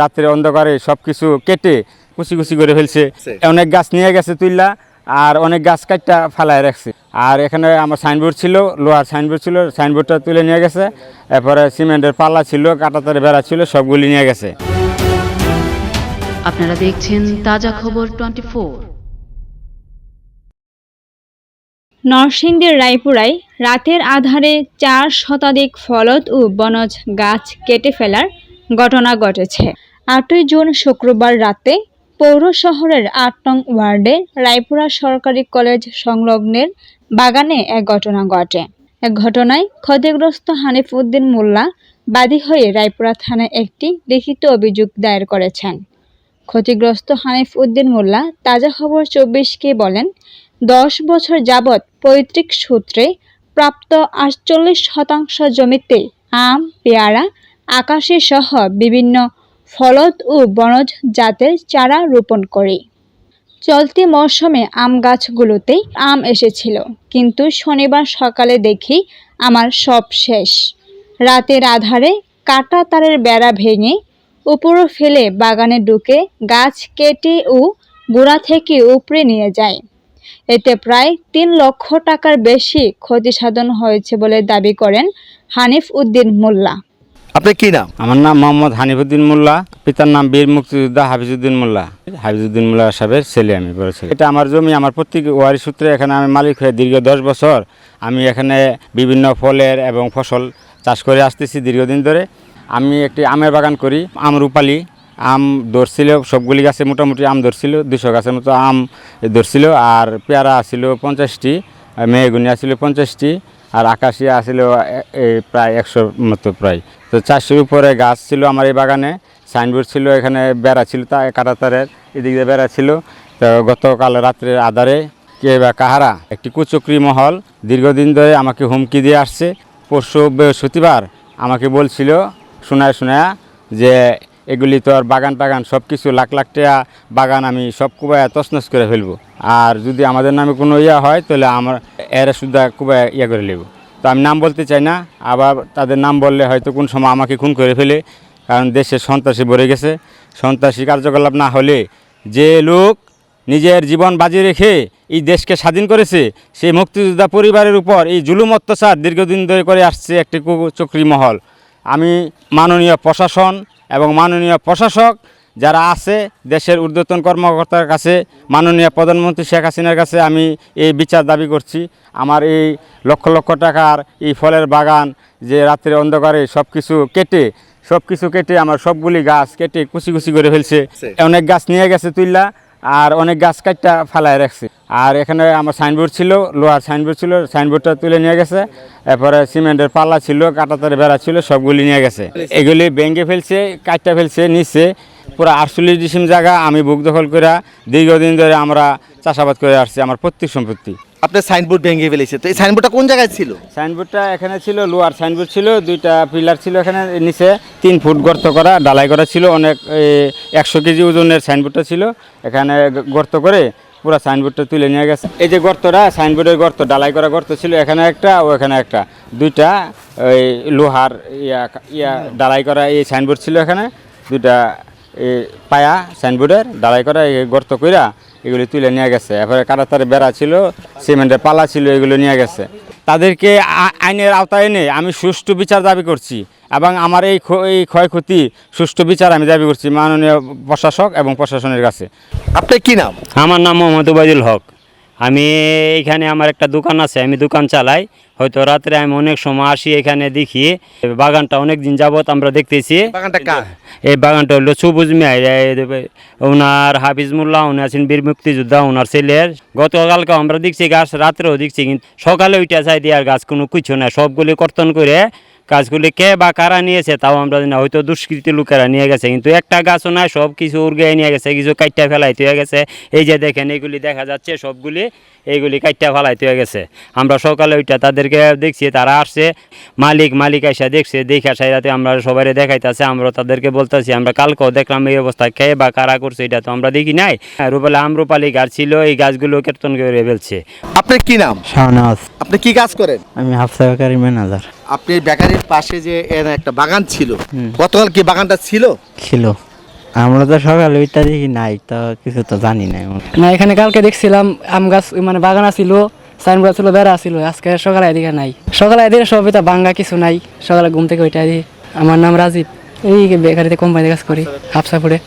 রাত্রে অন্ধকারে সবকিছু কেটে কুচি কুচি করে ফেলছে। অনেক গাছ নিয়ে গেছে তুইলা আর অনেক গাছ কাটটা ফালায় রাখছে। আর এখানে আমার সাইনবোর্ড ছিল লোহার সাইনবোর্ড ছিল সাইনবোর্ডটা তুলে নিয়ে গেছে। এরপরে সিমেন্টের পাল্লা ছিল কাটাতারে বেড়া ছিল সবগুলি নিয়ে গেছে। আপনারা দেখছেন তাজা খবর টোয়েন্টি নরসিংদীর রায়পুরায় রাতের আধারে চার শতাধিক ফলদ ও বনজ গাছ কেটে ফেলার ঘটনা ঘটেছে। আটই জুন শুক্রবার রাতে পৌর শহরের আট নং ওয়ার্ডে রায়পুরা সরকারি কলেজ সংলগ্নের বাগানে এক ঘটনা ঘটে। এক ঘটনায় ক্ষতিগ্রস্ত হানিফ উদ্দিন মোল্লা বাদী হয়ে রায়পুরা থানায় একটি লিখিত অভিযোগ দায়ের করেছেন। ক্ষতিগ্রস্ত হানিফ উদ্দিন মোল্লা তাজা খবর চব্বিশকে বলেন, দশ বছর যাবৎ পৈতৃক সূত্রে প্রাপ্ত আটচল্লিশ শতাংশ জমিতে আম, পেয়ারা আকাশি সহ বিভিন্ন ফলদ ও বনজ জাতের চারা রোপণ করি। চলতি মৌসুমে আম গাছগুলোতেই আম এসেছিল, কিন্তু শনিবার সকালে দেখি আমার সব শেষ। রাতের আধারে কাটা তারের বেড়া ভেঙে উপরে ফেলে বাগানে ঢুকে গাছ কেটে ও গোড়া থেকে উপড়ে নিয়ে যায় এতে প্রায় তিন লক্ষ টাকার বেশি ক্ষতি সাধন হয়েছে বলে দাবি করেন হানিফ উদ্দিন মোল্লা। আপনার কি নাম? আমার নাম মোহাম্মদ হানিফুদ্দিন মোল্লা, পিতার নাম বীর মুক্তিযোদ্ধা হাফিজুদ্দিন মোল্লা। হাফিজুদ্দিন মোল্লা সাহেবের ছেলে আমি, বড় ছেলে। এটা আমার জমি, আমার প্রত্যেক ওয়ারি সূত্রে এখানে আমি মালিক হয়ে দীর্ঘ দশ বছর আমি এখানে বিভিন্ন ফলের এবং ফসল চাষ করে আসতেছি দীর্ঘদিন ধরে। আমি একটি আমের বাগান করি, আম রূপালি, আম ধরছিল, সবগুলি গাছে মোটামুটি আম ধরছিল, দুশো গাছের মতো আম ধরছিল, আর পেয়ারা ছিল পঞ্চাশটি মেয়েগুনিয়া ছিল পঞ্চাশটি, আর আকাশিয়া ছিল এই প্রায় একশোর মতো প্রায়। তো চারশোর উপরে গাছ ছিল আমার এই বাগানে, সাইনবোর্ড ছিল, এখানে বেড়া ছিল তা কাটাতারের এদিক দিয়ে বেড়া ছিল। তো গতকাল রাত্রের আধারে কে বা কাহারা একটি কুচক্রি মহল দীর্ঘদিন ধরে আমাকে হুমকি দিয়ে আসছে। পরশু বৃহস্পতিবার আমাকে বলছিল, শোনায় শোনায় যে এগুলি তো আর বাগান টাগান সব কিছু লাখ লাখ টাকা বাগান আমি সব কুবায় তছনছ করে ফেলব। আর যদি আমাদের নামে কোনো ইয়া হয়, তাহলে আমার এরা শুদ্ধ কুবায় ইয়া করে নেব। তো আমি নাম বলতে চাই না, আবার তাদের নাম বললে হয়তো কোন সময় আমাকে খুন করে ফেলে, কারণ দেশে সন্ত্রাসী ভরে গেছে। সন্ত্রাসী কার্যকলাপ না হলে যে লোক নিজের জীবন বাজি রেখে এই দেশকে স্বাধীন করেছে, সেই মুক্তিযোদ্ধা পরিবারের উপর এই জুলুম অত্যাচার দীর্ঘদিন ধরে করে আসছে একটি চক্রী মহল। আমি মাননীয় প্রশাসন এবং মাননীয় প্রশাসক যারা আছে দেশের ঊর্ধ্বতন কর্মকর্তার কাছে মাননীয় প্রধানমন্ত্রী শেখ হাসিনার কাছে আমি এই বিচার দাবি করছি। আমার এই লক্ষ লক্ষ টাকার এই ফলের বাগান যে রাত্রে অন্ধকারে সব কিছু কেটে সব কিছু কেটে আমার সবগুলি গাছ কেটে কুচি কুচি করে ফেলছে। অনেক গাছ নিয়ে গেছে তুইলা আর অনেক গাছ কাটটা ফালায় রাখছে। আর এখানে আমার সাইনবোর্ড ছিল, লোহার সাইনবোর্ড ছিল সাইনবোর্ডটা তুলে নিয়ে গেছে। এরপরে সিমেন্টের পাল্লা ছিল কাটাতারে বেড়া ছিল, সবগুলি নিয়ে গেছে। এগুলি ব্যাঙ্গে ফেলছে, কাটটা ফেলছে নিচে পুরো আটচল্লিশ ডিসিম জায়গা আমি বুক দখল করে দীর্ঘদিন ধরে আমরা চাষাবাদ করে আসছি, আমার প্রত্যেক সম্পত্তি। আপনার সাইনবোর্ড ভেঙে ফেলেছে। তো এই সাইনবোর্ডটা কোন জায়গায় ছিল? সাইনবোর্ডটা এখানে ছিল লোহার সাইনবোর্ড ছিল, দুইটা পিলার ছিল এখানে, নিচে তিন ফুট গর্ত করা ডালাই করা ছিল, অনেক একশো কেজি ওজনের সাইনবোর্ডটা ছিল। এখানে গর্ত করে পুরো সাইনবোর্ডটা তুলে নিয়ে গেছে। এই যে গর্তটা সাইনবোর্ডের গর্ত ডালাই করা গর্ত ছিল, এখানে একটা, ও এখানে একটা। দুইটা ওই লোহার ইয়া ইয়া ডালাই করা এই সাইনবোর্ড ছিল এখানে। দুইটা পায়া সাইনবোর্ডের ডালাই করা গর্ত কইরা এগুলি তুলে নিয়ে গেছে। এরপরে তার বেড়া ছিল সিমেন্টের পালা ছিল এগুলো নিয়ে গেছে। তাদেরকে আইনের আওতায় এনে আমি সুষ্ঠু বিচার দাবি করছি এবং আমার এই এই ক্ষয়ক্ষতি সুষ্ঠু বিচার আমি দাবি করছি মাননীয় প্রশাসক এবং প্রশাসনের কাছে। আপনার কি নাম? আমার নাম মোহাম্মদ ওবায়দুল হক। আমি এখানে আমার একটা দোকান আছে আমি দোকান চালাই। হয়তো রাত্রে আমি অনেক সময় আসি এখানে দেখি। বাগানটা অনেক দিন যাবত আমরা দেখতেছি। এই বাগানটা হলো সবুজ মিয়া ওনার হাফিজ মোল্লা উনি আছেন বীর মুক্তিযোদ্ধা ওনার ছেলের। গতকালকে আমরা দেখছি গাছ রাত্রেও দেখছি কিন্তু সকালে ওইটা চাই দিয়ে আর গাছ কোনো কিছু না সবগুলি কর্তন করে গাছগুলি কে বা কারা নিয়েছে তাও আমরা জানি না। হয়তো দুষ্কৃতি লোকেরা নিয়ে গেছে কিন্তু একটা গাছও নাই সব কিছু উর্গে নিয়ে গেছে কিছু কাইটটা ফেলাইতে হয়ে গেছে। এই যে দেখেন এইগুলি দেখা যাচ্ছে সবগুলি এইগুলি কাইটটা ফেলাইতে হয়ে গেছে। আমরা সকালে ওইটা তাদেরকে দেখছি তারা আসছে মালিক মালিক এসে দেখছে দেখে আসে যাতে আমরা সবাই দেখাইতেছে আমরা তাদেরকে বলতেছি আমরা কালকেও দেখলাম এই অবস্থা কে বা কারা করছে এটা তো আমরা দেখি নাই। রূপালে আমরুপালি গাছ ছিল এই গাছগুলো কীর্তন করে ফেলছে। আপনার কি নাম? শাহনাজ। আপনি কি কাজ করেন? আমি হাফসা ম্যানেজার। আপনি বেকারির পাশে যে একটা বাগান ছিল গতকাল কি বাগানটা ছিল? ছিল। আমরা তো সকালে ওইটা দেখি নাই তো কিছু তো জানি না না এখানে কালকে দেখছিলাম আম গাছ মানে বাগান ছিল সাইনবোর্ড ছিল বেড়া ছিল আজকে সকালে এদিকে নাই। সকালে এদিকে সব এটা বাঙ্গা কিছু নাই সকালে ঘুম থেকে ওইটা দিয়ে আমার নাম রাজীব এই বেকারিতে কোম্পানিতে কাজ করি হাফসাপুরে